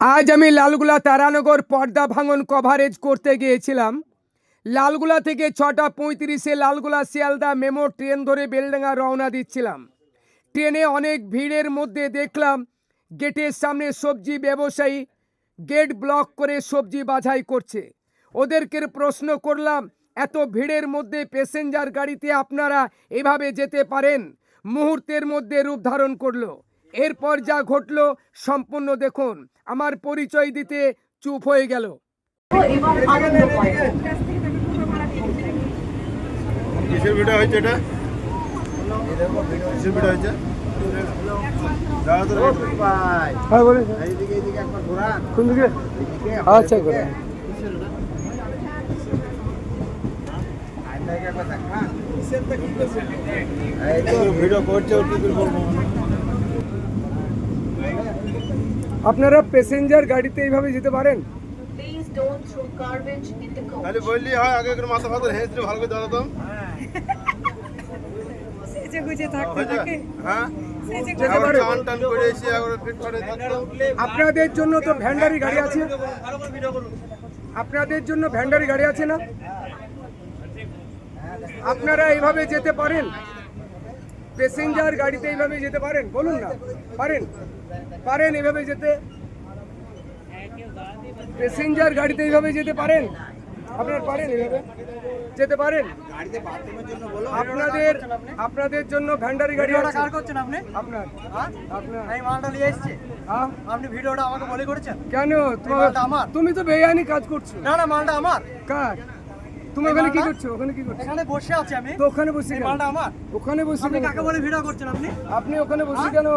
আজ আমি লালগুলা তারানগর পর্দা ভাঙন কভারেজ করতে গিয়েছিলাম। লালগুলা থেকে ছটা পঁয়ত্রিশে লালগুলা শিয়ালদা মেমো ট্রেন ধরে বেলডাঙ্গা রওনা দিচ্ছিলাম। ট্রেনে অনেক ভিড়ের মধ্যে দেখলাম, গেটের সামনে সবজি ব্যবসায়ী গেট ব্লক করে সবজি বাছাই করছে। ওদেরকে প্রশ্ন করলাম, এত ভিড়ের মধ্যে প্যাসেঞ্জার গাড়িতে আপনারা এভাবে যেতে পারেন? মুহূর্তের মধ্যে রূপ ধারণ করল। এরপর যা ঘটলো সম্পূর্ণ দেখুন। আমার পরিচয় দিতে চুপ হয়ে গেল। এবং আনন্দময় কিসের আপনারা প্যাসেঞ্জার গাড়িতে এইভাবে যেতে পারেন. তাহলে বললি হয় আগে করে মাথা ভালো করে দাঁড়াতাম হ্যাঁ আপনাদের জন্য তো ভ্যান্ডারি গাড়ি আছে। আপনাদের জন্য ভ্যান্ডারি গাড়ি আছে না? আপনারা এইভাবে যেতে পারেন? প্যাসেঞ্জার গাড়িতে এইভাবে যেতে পারেন? বলুন না। পারেন? পারেন এভাবে যেতে? প্যাসেঞ্জার গাড়িতে এইভাবে যেতে পারেন? আপনারা পারেন এইভাবে? যেতে পারেন? আপনাদের আপনাদের জন্য ভ্যান্ডারি গাড়ি কার করছেন আপনি? আপনার। আপনার। এই মালটা নিয়ে এসেছে। হ্যাঁ? আপনি ভিডিওটা আমাকে বলে করেছেন? কেন? তোমার। তুমি তো বেআইনি কাজ করছ। না না মালটা আমার। কার? তুমি ওখানে কি করছ? ওখানে কি করছ? এখানে বসে আছি আমি। তো ওখানে বসে কেন? মালটা আমার। ওখানে বসে আপনি কাকে বলে ভিডিও করছেন আপনি? আপনি ওখানে বসে কেন?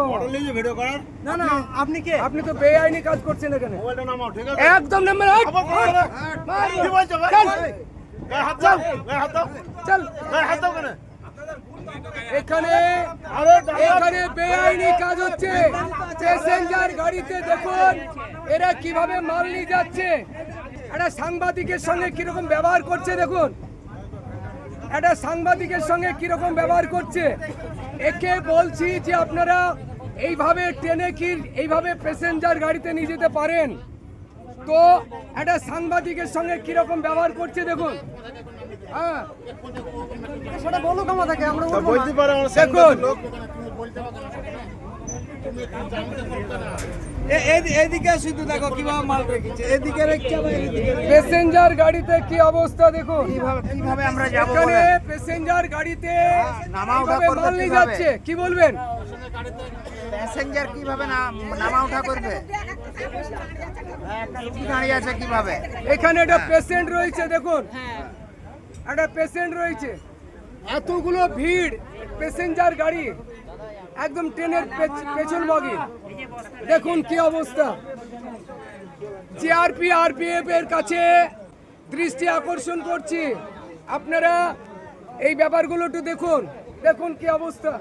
ভিডিও করার? না না আপনি কে? আপনি তো বেআইনি কাজ করছেন এখানে। মোবাইলটা নামাও ঠিক আছে? একদম নাম্বার। মার। কি বলছো ভাই? গায়ে হাত দাও গায়ে হাত দাও। চল। গায়ে হাত দাও কেন? এখানে এখানে বেআইনি কাজ হচ্ছে। প্যাসেঞ্জার গাড়িতে দেখুন এরা কীভাবে মাল নিয়ে যাচ্ছে। একটা সাংবাদিকের সঙ্গে কীরকম ব্যবহার করছে দেখুন। একটা সাংবাদিকের সঙ্গে কীরকম ব্যবহার করছে। একে বলছি যে আপনারা এইভাবে ট্রেনে কি এইভাবে প্যাসেঞ্জার গাড়িতে নিয়ে যেতে পারেন? তো একটা সাংবাদিকের সঙ্গে কীরকম ব্যবহার করছে দেখুন। হ্যাঁ। সেটা বলুক আমাদেরকে আমরা দেখুন। এদিকে শুধু দেখো কীভাবে মাল রেখেছে। এদিকে রেখেছে প্যাসেঞ্জার গাড়িতে কি অবস্থা দেখুন কীভাবে আমরা যাব এখানে প্যাসেঞ্জার গাড়িতে নামা ওঠা এইভাবে মাল নিয়ে যাচ্ছে? কি বলবেন? প্যাসেঞ্জার কীভাবে নাম- নামা ওঠা করবে দাঁড়িয়ে আছে কীভাবে? এখানে একটা পেশেন্ট রয়েছে দেখুন। একটা পেশেন্ট রয়েছে। এতগুলো ভিড় প্যাসেঞ্জার গাড়ি। একদম ট্রেনের পেছ- পেছন বগি। দেখুন কি অবস্থা। জিআরপি, আরপিএফ এর কাছে দৃষ্টি আকর্ষণ করছি। আপনারা এই ব্যাপারগুলো একটু দেখুন। দেখুন কি অবস্থা.